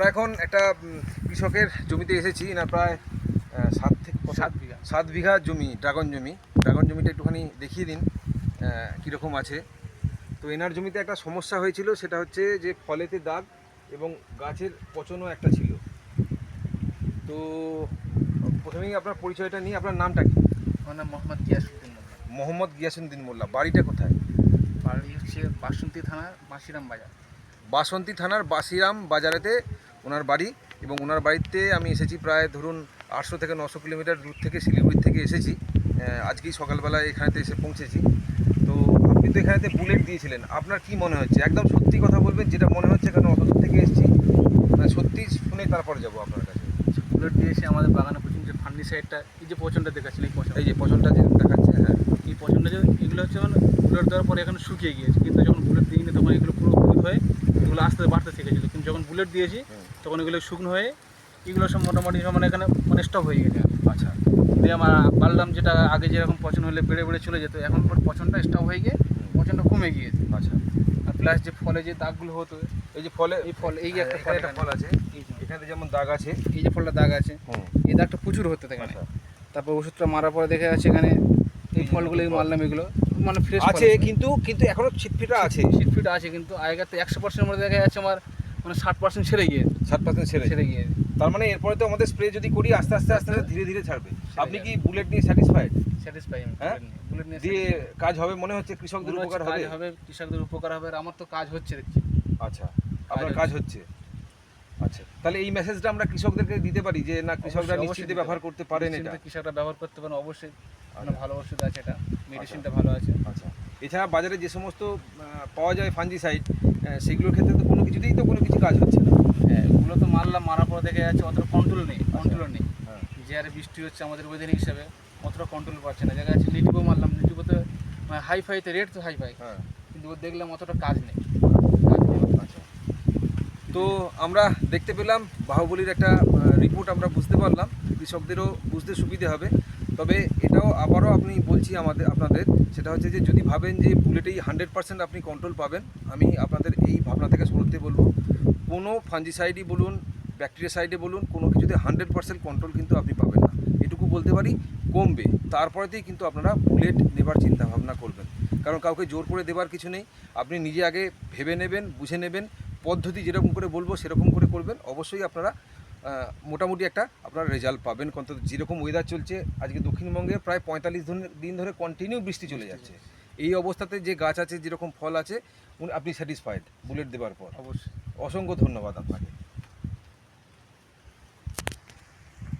আমরা এখন একটা কৃষকের জমিতে এসেছি। না প্রায় সাত থেকে সাত বিঘা। সাত বিঘা জমি ড্রাগন জমি। ড্রাগন জমিটা একটুখানি দেখিয়ে দিন কীরকম আছে। তো এনার জমিতে একটা সমস্যা হয়েছিল সেটা হচ্ছে যে ফলেতে দাগ এবং গাছের পচনও একটা ছিল। তো প্রথমেই আপনার পরিচয়টা নিয়ে আপনার নামটা কি? আমার নাম মোহাম্মদ গিয়াসুদ্দিন মোল্লা। মোহাম্মদ গিয়াসুদ্দিন মোল্লা বাড়িটা কোথায়? বাড়ি হচ্ছে বাসন্তী থানার বাসিরাম বাজার। বাসন্তী থানার বাসিরাম বাজারেতে ওনার বাড়ি এবং ওনার বাড়িতে আমি এসেছি প্রায় ধরুন আটশো থেকে নশো কিলোমিটার দূর থেকে শিলিগুড়ি থেকে এসেছি। আজকেই সকালবেলা এখানেতে এসে পৌঁছেছি। তো আপনি তো এখানেতে বুলেট দিয়েছিলেন। আপনার কি মনে হচ্ছে? একদম সত্যি কথা বলবেন যেটা মনে হচ্ছে কারণ অত দূর থেকে এসেছি? মানে সত্যি শুনে তারপর যাব আপনার কাছে। বুলেট দিয়েছে আমাদের বাগানে পর্যন্ত যে ফান্ডি সাইডটা এই যে পচনটা দেখাচ্ছিল এই পচন এই যে পচনটা যে দেখাচ্ছে হ্যাঁ। এই পচনটা যে এগুলো হচ্ছে মানে বুলেট দেওয়ার পরে এখানে শুকিয়ে গিয়েছে। কিন্তু যখন বুলেট দিইনি তখন এগুলো পুরো হয়ে এগুলো আস্তে বাড়তে শিখেছিল। যখন বুলেট দিয়েছি তখন এগুলো শুকনো হয়ে এগুলো সব মোটামুটি মানে এখানে মানে স্টপ হয়ে গেছে। আচ্ছা। দিয়ে আমার বাড়লাম যেটা আগে যেরকম পচন হলে বেড়ে বেড়ে চলে যেত এখন পর পচনটা স্টপ হয়ে গিয়ে পচনটা কমে গিয়েছে। আচ্ছা। আর প্লাস যে ফলে যে দাগগুলো হতো এই যে ফলে এই ফল এই যে একটা ফল একটা ফল আছে এখানে যেমন দাগ আছে। এই যে ফলটা দাগ আছে এই দাগটা প্রচুর হতে এখানে। আচ্ছা। তারপর ওষুধটা মারার পরে দেখা যাচ্ছে এখানে এই ফলগুলো ফল। মারলাম এগুলো মানে ফ্রেশ আছে কিন্তু কিন্তু এখনও ছিটফিটা আছে। ছিটফিটা আছে কিন্তু আগের তো একশো পার্সেন্ট মধ্যে দেখা যাচ্ছে আমার মানে ষাট পার্সেন্ট ছেড়ে গিয়ে। সাত পার্সেন্ট ছেড়ে ছেড়ে গিয়েছে তার মানে এরপরে তো আমাদের স্প্রে যদি করি আস্তে আস্তে আস্তে আস্তে ধীরে ধীরে ছাড়বে। আপনি কি বুলেট নিয়ে স্যাটিসফাইড স্যাটিসফাই হ্যাঁ? বুলেট নিয়ে দিয়ে কাজ হবে মনে হচ্ছে কৃষকদের উপকার হবে? হবে কৃষকদের উপকার হবে আর আমার তো কাজ হচ্ছে দেখছি। আচ্ছা আপনার কাজ হচ্ছে। আচ্ছা তাহলে এই মেসেজটা আমরা কৃষকদেরকে দিতে পারি যে না কৃষকরা নিশ্চিন্তে ব্যবহার করতে পারেন এটা। কৃষকরা ব্যবহার করতে পারেন অবশ্যই। মানে আচ্ছা। ভালো ওষুধ আছে এটা মেডিসিনটা ভালো আছে। আচ্ছা। এছাড়া বাজারে যে সমস্ত পাওয়া যায় ফাঞ্জিসাইড সেগুলোর ক্ষেত্রে তো কোনো কিছুতেই তো কোনো কিছু কাজ হচ্ছে না। হ্যাঁ এগুলো তো মারলাম মারার পরে দেখা যাচ্ছে অতটা কন্ট্রোল নেই কন্ট্রোল নেই। হ্যাঁ। যে হারে বৃষ্টি হচ্ছে আমাদের ওয়েদার হিসাবে অতটা কন্ট্রোল পাচ্ছে না। জায়গা আছে লিটিবো মারলাম লিটিবোতে হাই ফাইতে রেট তো হাই ফাই হ্যাঁ। কিন্তু ও দেখলাম অতটা কাজ নেই। আচ্ছা। তো আমরা দেখতে পেলাম বাহুবলীর একটা রিপোর্ট আমরা বুঝতে পারলাম কৃষকদেরও বুঝতে সুবিধে হবে। তবে এটাও আবারও আপনি বলছি আমাদের, আপনাদের, সেটা হচ্ছে যে যদি ভাবেন যে বুলেটেই হান্ড্রেড পার্সেন্ট আপনি কন্ট্রোল পাবেন, আমি আপনাদের এই ভাবনা থেকে সরতে বলব, কোনো ফাঞ্জিসাইডই বলুন ব্যাকটেরিয়াসাইডে বলুন, কোনো কিছুতে হান্ড্রেড পার্সেন্ট কন্ট্রোল কিন্তু আপনি পাবেন না। এটুকু বলতে পারি, কমবে, তারপরেতেই কিন্তু আপনারা বুলেট নেবার চিন্তা ভাবনা করবেন। কারণ কাউকে জোর করে দেবার কিছু নেই, আপনি নিজে আগে ভেবে নেবেন, বুঝে নেবেন, পদ্ধতি যেরকম করে বলব সেরকম করে করবেন, অবশ্যই আপনারা মোটামুটি একটা আপনারা রেজাল্ট পাবেন। অন্তত যেরকম ওয়েদার চলছে আজকে দক্ষিণবঙ্গে প্রায় পঁয়তাল্লিশ দিন ধরে কন্টিনিউ বৃষ্টি চলে যাচ্ছে। এই অবস্থাতে যে গাছ আছে যেরকম ফল আছে আপনি স্যাটিসফাইড বুলেট দেওয়ার পর। অবশ্যই। অসংখ্য ধন্যবাদ আপনাকে।